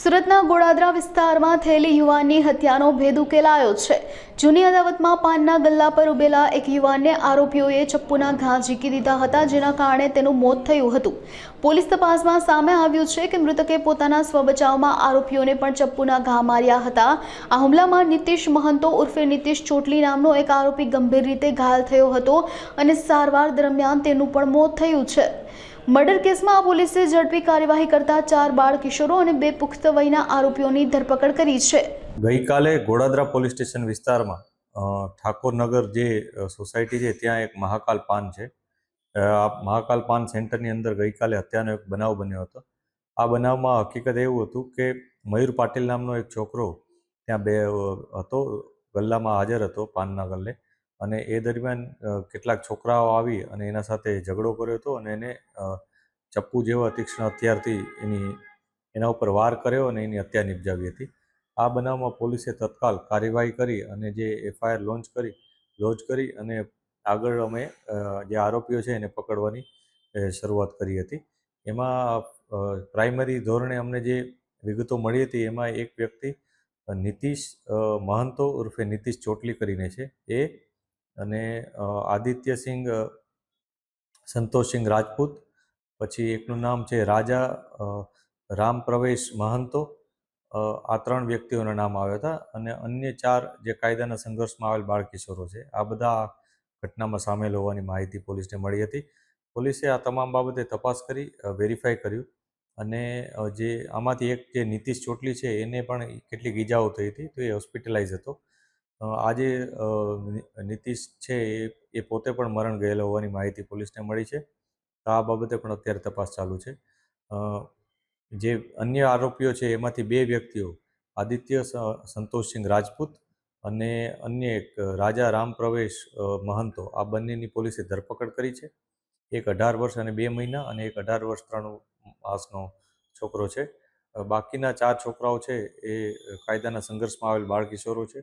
સુરતના ગોળાદરા વિસ્તારમાં થયેલી યુવાનની હત્યાનો ભેદ ઉકેલાયો છે. જૂની અદાવતમાં પાનના ગલ્લા પર ઉભેલા એક યુવાનને આરોપીઓએ ચપ્પુના ઘા ઝીકી દીધા હતા, જેના કારણે તેનું મોત થયું હતું. પોલીસ તપાસમાં સામે આવ્યું છે કે મૃતકે પોતાના સ્વબચાવમાં આરોપીઓને પણ ચપ્પુના ઘા માર્યા હતા. આ હુમલામાં નીતિશ મહંતો ઉર્ફે નીતિશ ચોટલી નામનો એક આરોપી ગંભીર રીતે ઘાયલ થયો હતો અને સારવાર દરમિયાન તેનું પણ મોત થયું છે. મર્ડર કેસમાં આ પોલીસે ઝડપી કાર્યવાહી કરતા ચાર બાળ કિશોરો અને બે પુખ્ત વયના આરોપીઓની ધરપકડ કરી છે. ગઈકાલે ગોડાદરા પોલીસ સ્ટેશન વિસ્તારમાં ઠાકોરનગર જે સોસાયટી છે, ત્યાં એક મહાકાલ પાન છે. આ મહાકાલ પાન સેન્ટરની અંદર ગઈકાલે હત્યાનો એક બનાવ બન્યો હતો. આ બનાવમાં હકીકત એવું હતું કે મયુર પાટીલ નામનો એક છોકરો ત્યાં બે હતો, ગલ્લામાં હાજર હતો પાનના ગલ્લે. અને એ દરમિયાન કેટલાક છોકરાઓ આવી અને એના સાથે ઝઘડો કર્યો હતો અને એને ચપ્પુ જેવા તીક્ષ્ણ હથિયારથી એની, એના ઉપર વાર કર્યો અને એની હત્યા નિપજાવી હતી. આ બનાવમાં પોલીસે તત્કાલ કાર્યવાહી કરી અને જે એફઆઈઆર લોન્ચ કરી લોન્ચ કરી અને આગળ અમે જે આરોપીઓ છે એને પકડવાની શરૂઆત કરી હતી. એમાં પ્રાઇમરી ધોરણે અમને જે વિગતો મળી હતી એમાં એક વ્યક્તિ નીતિશ મહંતો ઉર્ફે નીતિશ ચોટલી કરીને છે. એ અને આદિત્ય સિંઘ સંતોષ સંતોષસિંહ રાજપૂત, પછી એકનું નામ છે રાજા રામ પ્રવેશ મહંતો. આ ત્રણ વ્યક્તિઓના નામ આવ્યા હતા અને અન્ય ચાર જે કાયદાના સંઘર્ષમાં આવેલ બાળકિશોરો છે, આ બધા ઘટનામાં સામેલ હોવાની માહિતી પોલીસને મળી હતી. પોલીસે આ તમામ બાબતે તપાસ કરી વેરીફાઈ કર્યું અને જે આમાંથી એક જે નીતિશ ચોટલી છે, એને પણ કેટલીક ઈજાઓ થઈ હતી, તો એ હોસ્પિટલાઇઝ હતો. આજે નીતિશ છે એ પોતે પણ મરણ ગયેલો હોવાની માહિતી પોલીસને મળી છે. તો આ બાબતે પણ અત્યારે તપાસ ચાલુ છે. જે અન્ય આરોપીઓ છે એમાંથી બે વ્યક્તિઓ, આદિત્ય સંતોષસિંહ રાજપૂત અને અન્ય એક રાજા રામ પ્રવેશ મહંતો, આ બંનેની પોલીસે ધરપકડ કરી છે. એક અઢાર વર્ષ અને બે મહિના અને એક અઢાર વર્ષ ત્રણ માસનો છોકરો છે. બાકીના ચાર છોકરાઓ છે એ કાયદાના સંઘર્ષમાં આવેલ બાળ કિશોરો છે.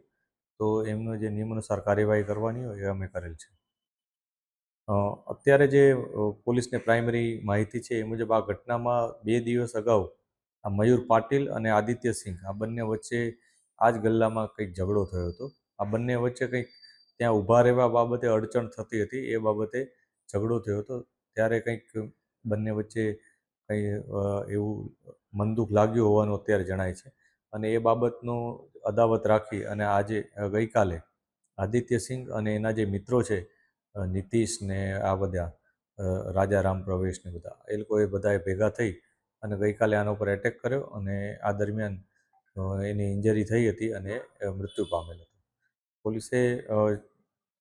તો એમનો જે નિયમાનુસાર કાર્યવાહી કરવાની હોય એ અમે કરેલ છે. અત્યારે જે પોલીસને પ્રાઇમરી માહિતી છે એ મુજબ આ ઘટનામાં બે દિવસ અગાઉ આ મયુર પાટીલ અને આદિત્ય સિંહ આ બંને વચ્ચે આ જ ગલ્લામાં કંઈક ઝઘડો થયો હતો. આ બંને વચ્ચે કંઈક ત્યાં ઊભા રહેવા બાબતે અડચણ થતી હતી એ બાબતે ઝઘડો થયો હતો. ત્યારે કંઈક બંને વચ્ચે કંઈ એવું મનદુખ લાગ્યું હોવાનું અત્યારે જણાય છે. અને એ બાબતનું અદાવત રાખી અને આજે ગઈકાલે આદિત્યસિંહ અને એના જે મિત્રો છે નીતિશ ને આ બધા રાજા રામ પ્રવેશ ને બધા, એ લોકોએ બધાએ ભેગા થઈ અને ગઈકાલે આના ઉપર એટેક કર્યો અને આ દરમિયાન એની ઇન્જરી થઈ હતી અને મૃત્યુ પામેલ હતો. પોલીસે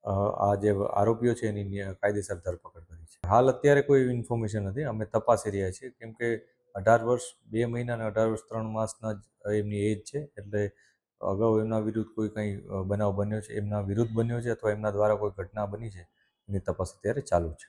આ જે આરોપીઓ છે એની કાયદેસર ધરપકડ કરી છે. હાલ અત્યારે કોઈ ઇન્ફોર્મેશન નથી. અમે તપાસી રહ્યા છીએ. કેમ કે અઢાર વર્ષ, બે મહિના અને અઢાર વર્ષ, ત્રણ માસના જ એમની એજ છે. એટલે અગાઉ એમના વિરુદ્ધ કોઈ કંઈ બનાવ બન્યો છે, એમના વિરુદ્ધ બન્યો છે અથવા એમના દ્વારા કોઈ ઘટના બની છે, એની તપાસ અત્યારે ચાલુ છે.